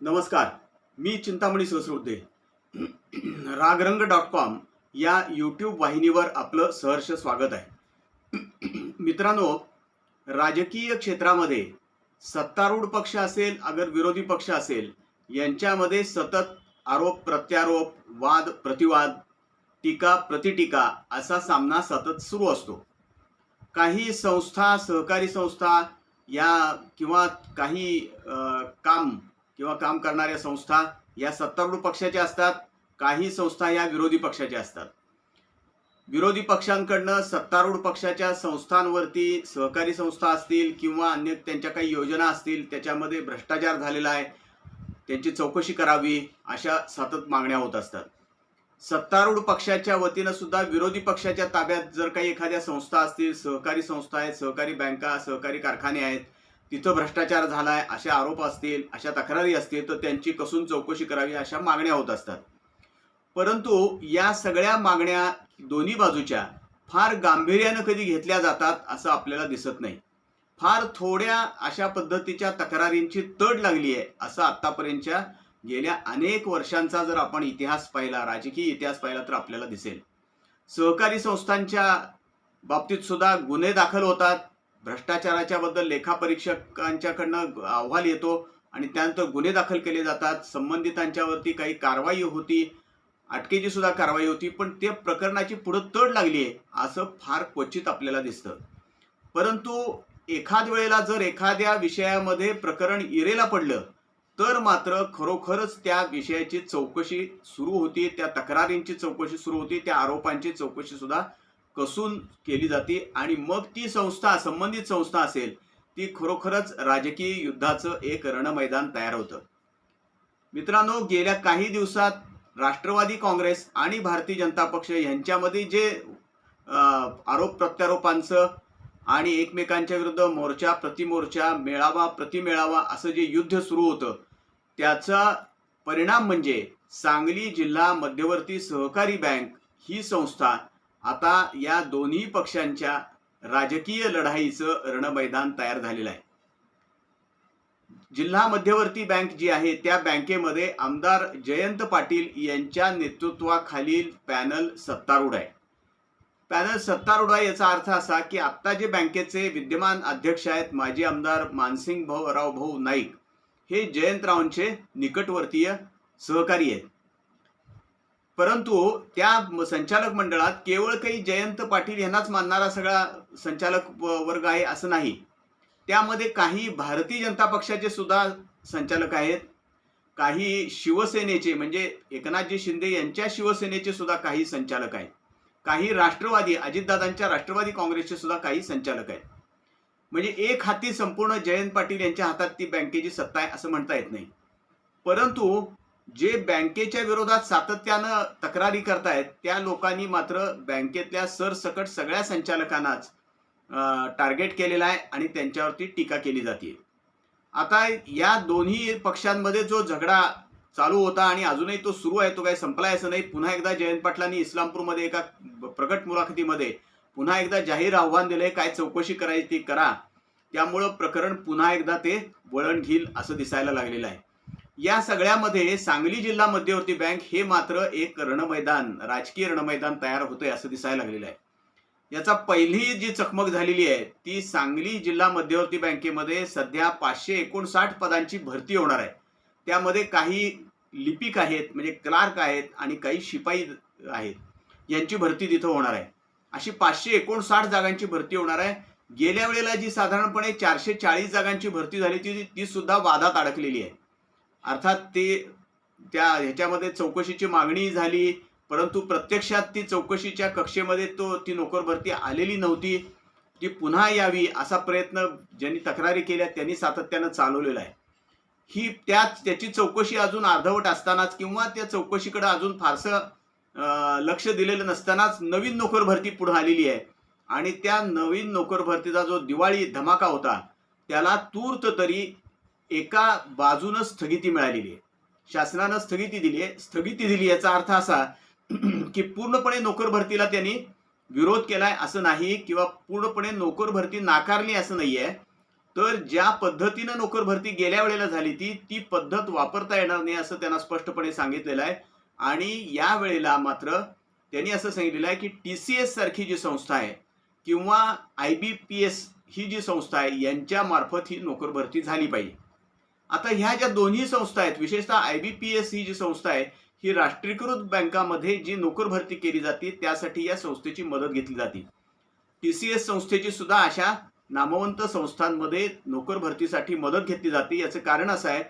नमस्कार मी Chintamani Sahasrode Ragrang dot com या यूट्यूब वाहिनीवर आपलं सहर्ष स्वागत आहे. मित्रांनो राजकीय क्षेत्रामध्ये सत्तारूढ पक्ष असेल अगर विरोधी पक्ष असेल यांच्यामध्ये सतत आरोप प्रत्यारोप वाद प्रतिवाद टीका प्रतिटीका असा सामना सतत सुरू असतो. काही संस्था सहकारी संस्था या किंवा काही काम किंवा काम करणाऱ्या संस्था या सत्तारूढ पक्षाच्या असतात काही संस्था या विरोधी पक्षाच्या असतात. विरोधी पक्षांकडनं सत्तारूढ पक्षाच्या संस्थांवरती सहकारी संस्था असतील किंवा अन्य त्यांच्या काही योजना असतील त्याच्यामध्ये भ्रष्टाचार झालेला आहे त्यांची चौकशी करावी अशा सतत मागण्या होत असतात. सत्तारूढ पक्षाच्या वतीनं सुद्धा विरोधी पक्षाच्या ताब्यात जर काही एखाद्या संस्था असतील सहकारी संस्था आहेत सहकारी बँका सहकारी कारखाने आहेत तिथं भ्रष्टाचार झालाय असे आरोप असतील अशा तक्रारी असतील तर त्यांची कसून चौकशी करावी अशा मागण्या होत असतात. परंतु या सगळ्या मागण्या दोन्ही बाजूच्या फार गांभीर्यानं कधी घेतल्या जातात असं आपल्याला दिसत नाही. फार थोड्या अशा पद्धतीच्या तक्रारींची तड लागली आहे असं आत्तापर्यंतच्या गेल्या अनेक वर्षांचा जर आपण इतिहास पाहिला राजकीय इतिहास पाहिला तर आपल्याला दिसेल. सहकारी संस्थांच्या बाबतीत सुद्धा गुन्हे दाखल होतात. भ्रष्टाचाराच्या बद्दल लेखापरीक्षकांच्याकडनं अहवाल येतो आणि त्यानंतर गुन्हे दाखल केले जातात. संबंधितांच्यावरती काही कारवाई होती. अटकेची सुद्धा कारवाई होती. पण ते प्रकरणाची पुढं तड लागली आहे असं फार क्वचित आपल्याला दिसतं. परंतु एखाद वेळेला जर एखाद्या विषयामध्ये प्रकरण इरेला पडलं तर मात्र खरोखरच त्या विषयाची चौकशी सुरू होती. त्या तक्रारींची चौकशी सुरू होती. त्या आरोपांची चौकशी सुद्धा कसून केली जाते आणि मग ती संस्था संबंधित संस्था असेल ती खरोखरच राजकीय युद्धाचं एक रणमैदान तयार होतं. मित्रांनो गेल्या काही दिवसात राष्ट्रवादी काँग्रेस आणि भारतीय जनता पक्ष यांच्यामध्ये जे आरोप प्रत्यारोपांचं आणि एकमेकांच्या विरुद्ध मोर्चा प्रतिमोर्चा मेळावा प्रतिमेळावा असं जे युद्ध सुरू होतं त्याचा परिणाम म्हणजे सांगली जिल्हा मध्यवर्ती सहकारी बँक ही संस्था आता या दोन्ही पक्षांच्या राजकीय लढाईचं रणमैदान तयार झालेलं आहे. जिल्हा मध्यवर्ती बँक जी आहे त्या बँकेमध्ये आमदार जयंत पाटील यांच्या नेतृत्वाखालील पॅनल सत्तारूढ आहे. पॅनल सत्तारूढ आहे याचा अर्थ असा की आत्ता जे बँकेचे विद्यमान अध्यक्ष आहेत माजी आमदार मानसिंग भाऊ राव भाऊ नाईक हे जयंतरावांचे निकटवर्तीय सहकारी आहेत. परंतु त्या संचालक मंडळात केवळ काही जयंत पाटील यांनाच मानणारा सगळा संचालक व- वर्ग आहे असं नाही. त्यामध्ये काही भारतीय जनता पक्षाचे सुद्धा संचालक आहेत. काही शिवसेनेचे म्हणजे एकनाथजी शिंदे यांच्या शिवसेनेचे सुद्धा काही संचालक आहेत. काही राष्ट्रवादी अजितदादांच्या राष्ट्रवादी काँग्रेसचे सुद्धा काही संचालक आहेत. म्हणजे एक हाती संपूर्ण जयंत पाटील यांच्या हातात ती बँकेची सत्ता आहे असं म्हणता येत नाही. परंतु जे बँकेच्या विरोधात सातत्यानं तक्रारी करतायत त्या लोकांनी मात्र बँकेतल्या सरसकट सगळ्या संचालकांनाच टार्गेट केलेला आहे आणि त्यांच्यावरती टीका केली जाते आता या दोन्ही पक्षांमध्ये जो झगडा चालू होता आणि अजूनही तो सुरू आहे तो काही संपलाय असं नाही. पुन्हा एकदा जयंत पाटलांनी इस्लामपूरमध्ये एका प्रकट मुलाखतीमध्ये पुन्हा एकदा जाहीर आव्हान दिलंय काय चौकशी करायची ती करा. त्यामुळं प्रकरण पुन्हा एकदा ते वळण घेईल असं दिसायला लागलेलं आहे. या सगळ्यामध्ये सांगली जिल्हा मध्यवर्ती बँक हे मात्र एक रणमैदान राजकीय रणमैदान तयार होतंय असं दिसायला लागलेलं आहे. याचा पहिली जी चकमक झालेली आहे ती सांगली जिल्हा मध्यवर्ती बँकेमध्ये सध्या पाचशे एकोणसाठ पदांची भरती होणार आहे. त्यामध्ये काही लिपिक आहेत म्हणजे क्लार्क आहेत आणि काही शिपाई आहेत. यांची भरती तिथं होणार आहे. अशी पाचशे एकोणसाठ जागांची भरती होणार आहे. गेल्या वेळेला जी साधारणपणे चारशे चाळीस जागांची भरती झाली ती ती सुद्धा वादात अडकलेली आहे. अर्थात ते त्या ह्याच्यामध्ये चौकशीची मागणी झाली परंतु प्रत्यक्षात ती चौकशीच्या कक्षेमध्ये तो ती नोकर भरती आलेली नव्हती. ती पुन्हा यावी असा प्रयत्न ज्यांनी तक्रारी केल्या त्यांनी सातत्यानं चालवलेला आहे. ही त्या त्याची चौकशी अजून अर्धवट असतानाच किंवा त्या चौकशीकडे अजून फारसं लक्ष दिलेलं नसतानाच नवीन नोकर भरती पुढे आलेली आहे. आणि त्या नवीन नोकर भरतीचा जो दिवाळी धमाका होता त्याला तूर्त तरी एका बाजूनं स्थगिती मिळालेली आहे. शासनानं स्थगिती दिली आहे. स्थगिती दिली याचा अर्थ असा की पूर्णपणे नोकर भरतीला त्यांनी विरोध केलाय असं नाही किंवा पूर्णपणे नोकर भरती नाकारली असं नाहीये. तर ज्या पद्धतीनं नोकर भरती गेल्या वेळेला झाली ती ती पद्धत वापरता येणार नाही असं त्यांना स्पष्टपणे सांगितलेलं आहे. आणि या वेळेला मात्र त्यांनी असं सांगितलेलं आहे की टी सी एस सारखी जी संस्था आहे किंवा आय बी पी एस ही जी संस्था आहे यांच्या मार्फत ही नोकर भरती झाली पाहिजे. आता ह्या ज्या दोन्ही संस्था आहेत विशेषतः आय बी पी एस ही जी संस्था आहे ही राष्ट्रीयकृत बँकामध्ये जी नोकर भरती केली जाते त्यासाठी या संस्थेची मदत घेतली जाते. टी सी एस संस्थेची सुद्धा अशा नामवंत संस्थांमध्ये नोकर भरतीसाठी मदत घेतली जाते. याचं कारण असं आहे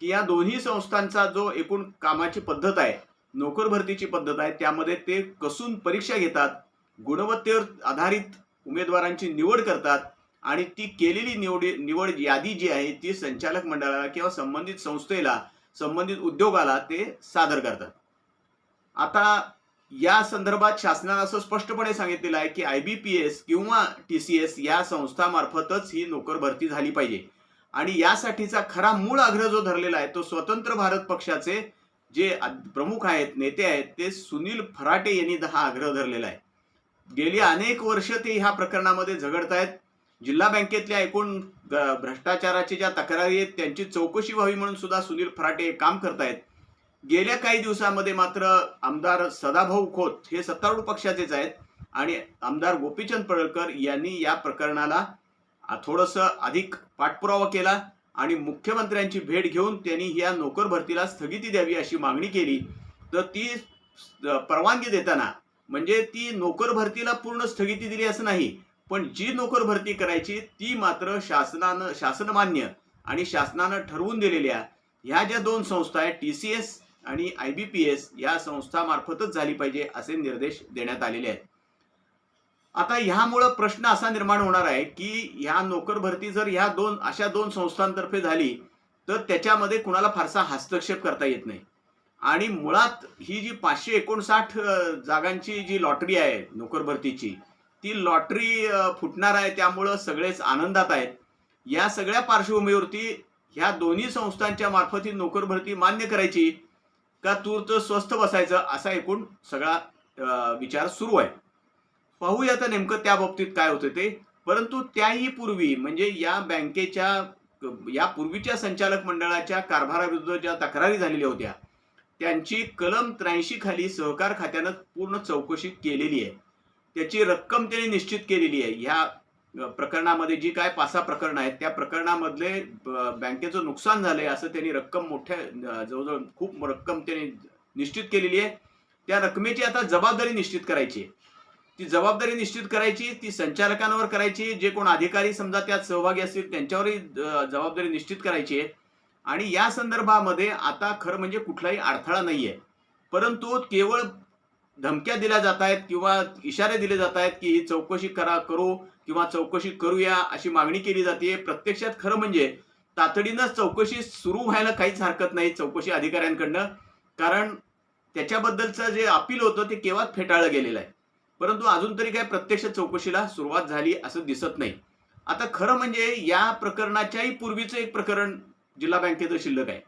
की या दोन्ही संस्थांचा जो एकूण कामाची पद्धत आहे नोकर भरतीची पद्धत आहे त्यामध्ये ते कसून परीक्षा घेतात गुणवत्तेवर आधारित उमेदवारांची निवड करतात आणि ती केलेली निवडी निवड यादी जी आहे ती संचालक मंडळाला किंवा संबंधित संस्थेला संबंधित उद्योगाला ते सादर करतात. आता या संदर्भात शासनानं असं स्पष्टपणे सांगितलेलं आहे की आय बी पी एस किंवा टी सी एस या संस्थामार्फतच ही नोकर भरती झाली पाहिजे. आणि यासाठीचा खरा मूळ आग्रह जो धरलेला आहे तो स्वतंत्र भारत पक्षाचे जे प्रमुख आहेत नेते आहेत ते सुनील फराटे यांनी हा आग्रह धरलेला आहे. गेली अनेक वर्ष ते ह्या प्रकरणामध्ये झगडतायत. जिल्हा बँकेतल्या एकूण ग- भ्रष्टाचाराच्या ज्या तक्रारी आहेत त्यांची चौकशी व्हावी म्हणून सुद्धा सुनील फराटे हे काम करतायत. गेल्या काही दिवसामध्ये मात्र आमदार सदाभाऊ खोत हे सत्तारूढ पक्षाचेच आहेत आणि आमदार गोपीचंद पडळकर यांनी या प्रकरणाला थोडंसं अधिक पाठपुरावा केला आणि मुख्यमंत्र्यांची भेट घेऊन त्यांनी या नोकर भरतीला स्थगिती द्यावी अशी मागणी केली. तर ती परवानगी देताना म्हणजे ती नोकर भरतीला पूर्ण स्थगिती दिली असं नाही पण जी नोकर भरती करायची ती मात्र शासनानं शासनमान्य आणि शासनानं ठरवून दिलेल्या ह्या ज्या दोन संस्था आहेत टी सी एस आणि आय बी पी एस या संस्थामार्फतच झाली पाहिजे असे निर्देश देण्यात आलेले आहेत. आता ह्यामुळं प्रश्न असा निर्माण होणार आहे की ह्या नोकर भरती जर ह्या दोन अशा दोन संस्थांतर्फे झाली तर त्याच्यामध्ये कुणाला फारसा हस्तक्षेप करता येत नाही. आणि मुळात ही जी पाचशे एकोणसाठ जागांची जी लॉटरी आहे नोकर भरतीची ती लॉटरी फुटणार आहे त्यामुळं सगळेच आनंदात आहेत. या सगळ्या पार्श्वभूमीवरती ह्या दोन्ही संस्थांच्या मार्फत ही नोकर भरती मान्य करायची का तूर्त स्वस्थ बसायचं असा एकूण सगळा विचार सुरू आहे. पाहूया तर नेमकं त्या बाबतीत काय होतं ते. परंतु त्याही पूर्वी म्हणजे या बँकेच्या या पूर्वीच्या संचालक मंडळाच्या कारभाराविरुद्ध ज्या तक्रारी झालेल्या होत्या त्यांची कलम त्र्याऐंशी खाली सहकार खात्यानं पूर्ण चौकशी केलेली आहे. त्याची रक्कम त्यांनी निश्चित केलेली आहे. ह्या प्रकरणामध्ये जी काय पाच सहा आहेत त्या प्रकरणामधले ब- बँकेचं नुकसान झालंय असं त्यांनी रक्कम मोठ्या जवळजवळ खूप रक्कम त्यांनी निश्चित केलेली आहे. त्या रकमेची आता जबाबदारी निश्चित करायची आहे. ती जबाबदारी निश्चित करायची ती संचालकांवर करायची जे कोण अधिकारी समजा त्यात सहभागी असतील त्यांच्यावरही जबाबदारी निश्चित करायची आहे. आणि या संदर्भामध्ये आता खरं म्हणजे कुठलाही अडथळा नाहीये. परंतु केवळ धमक्या दिल्या जात आहेत किंवा इशारे दिले जात आहेत की ही चौकशी करा करू किंवा चौकशी करूया अशी मागणी केली जाते प्रत्यक्षात खरं म्हणजे तातडीनं चौकशी सुरू व्हायला काहीच हरकत नाही चौकशी अधिकाऱ्यांकडनं. कारण त्याच्याबद्दलचं जे अपील होतं ते केव्हाच फेटाळलं गेलेलं आहे. परंतु अजून तरी काय प्रत्यक्ष चौकशीला सुरुवात झाली असं दिसत नाही. आता खरं म्हणजे या प्रकरणाच्याही पूर्वीचं एक प्रकरण जिल्हा बँकेचं शिल्लक आहे.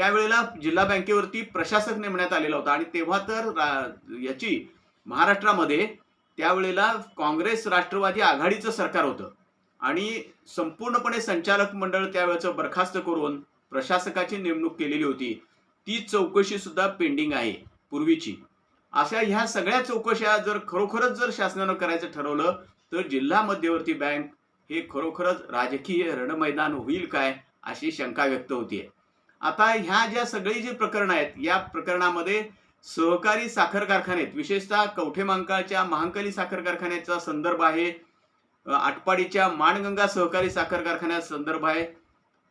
त्यावेळेला जिल्हा बँकेवरती प्रशासक नेमण्यात आलेला होता. आणि तेव्हा तर रा- याची महाराष्ट्रामध्ये त्यावेळेला काँग्रेस राष्ट्रवादी आघाडीचं सरकार होतं. आणि संपूर्णपणे संचालक मंडळ त्यावेळेचं बरखास्त करून प्रशासकाची नेमणूक केलेली होती. ती चौकशी सुद्धा पेंडिंग आहे पूर्वीची. अशा ह्या सगळ्या चौकशा जर खरोखरच जर शासनानं करायचं ठरवलं तर जिल्हा मध्यवर्ती बँक हे खरोखरच राजकीय रणमैदान होईल काय अशी शंका व्यक्त होतीये. आता ह्या ज्या सगळी जी प्रकरणं आहेत या प्रकरणामध्ये सहकारी साखर कारखान्यात विशेषतः कवठेमांकाळच्या महांकली साखर कारखान्याचा संदर्भ आहे आटपाडीच्या माणगंगा सहकारी साखर कारखान्याचा संदर्भ आहे.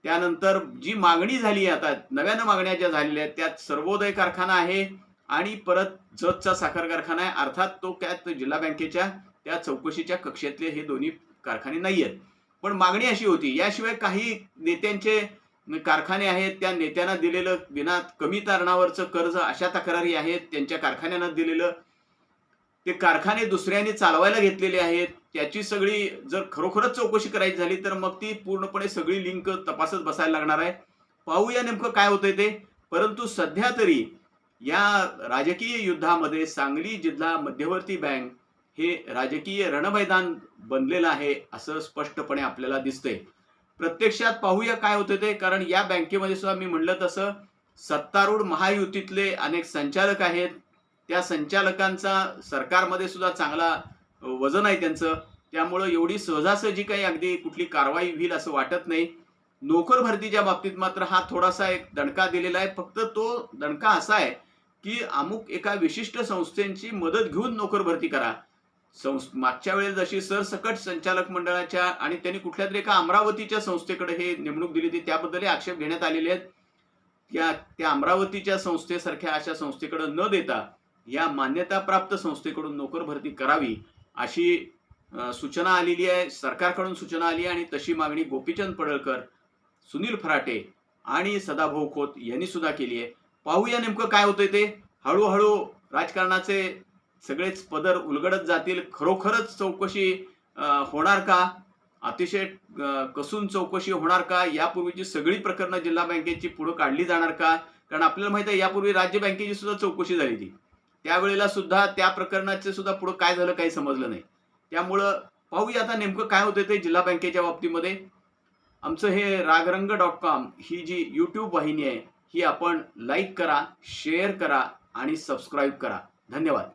त्यानंतर जी मागणी झाली आहे आता नव्यानं मागण्या ज्या झालेल्या आहेत त्यात सर्वोदय कारखाना आहे आणि परत जतचा साखर कारखाना आहे. अर्थात तो त्यात जिल्हा बँकेच्या त्या चौकशीच्या कक्षेतले हे दोन्ही कारखाने नाही आहेत पण मागणी अशी होती याशिवाय काही नेत्यांचे कारखाने आहेत त्या नेत्यांना दिलेलं विना कमी तारणावरचं कर्ज अशा तक्रारी आहेत त्यांच्या कारखान्यांना दिलेलं. ते कारखाने दुसऱ्यांनी चालवायला घेतलेले आहेत. त्याची सगळी जर खरोखरच चौकशी करायची झाली तर मग ती पूर्णपणे सगळी लिंक तपासत बसायला लागणार आहे. पाहूया नेमकं काय होतंय ते. परंतु सध्या तरी या राजकीय युद्धामध्ये सांगली जिल्हा मध्यवर्ती बँक हे राजकीय रणमैदान बनलेलं आहे असं स्पष्टपणे आपल्याला दिसतंय. प्रत्यक्षात पाहूया काय होतं ते. कारण या बँकेमध्ये सुद्धा मी म्हणलं तसं सत्तारूढ महायुतीतले अनेक संचालक आहेत. त्या संचालकांचा सरकारमध्ये सुद्धा चांगला वजन आहे त्यांचं. त्यामुळं एवढी सहजासहजी काही अगदी कुठली कारवाई होईल असं वाटत नाही. नोकर भरतीच्या बाबतीत मात्र हा थोडासा एक दणका दिलेला आहे. फक्त तो दणका असा आहे की अमुक एका विशिष्ट संस्थेची मदत घेऊन नोकर भरती करा. मागच्या वेळेस जशी सरसकट संचालक मंडळाच्या आणि त्यांनी कुठल्या तरी एका अमरावतीच्या संस्थेकडे हे नेमणूक दिली होती त्याबद्दल आक्षेप घेण्यात आलेले आहेत. या त्या अमरावतीच्या संस्थेसारख्या अशा संस्थेकडे न देता या मान्यताप्राप्त संस्थेकडून नोकर भरती करावी अशी सूचना आलेली आहे सरकारकडून सूचना आली आहे आणि तशी मागणी गोपीचंद पडळकर सुनील फराटे आणि सदाभाऊ खोत यांनी सुद्धा केली आहे. पाहूया नेमकं काय होतंय ते. हळूहळू राजकारणाचे सगळेच पदर उलगडत जातील. खरोखरच चौकशी होणार का? अतिशय कसून चौकशी होणार का? यापूर्वीची सगळी प्रकरणं जिल्हा बँकेची पुढे काढली जाणार का? कारण आपल्याला माहिती आहे यापूर्वी राज्य बँकेची सुद्धा चौकशी झाली ती त्यावेळेला सुद्धा त्या प्रकरणाचे सुद्धा पुढे काय झालं काही समजलं नाही. त्यामुळं पाहूया आता नेमकं काय होतं ते जिल्हा बँकेच्या बाबतीमध्ये. आमचं हे रागरंग डॉट कॉम ही जी यूट्यूब वाहिनी आहे ही आपण लाईक करा शेअर करा आणि सबस्क्राईब करा. धन्यवाद.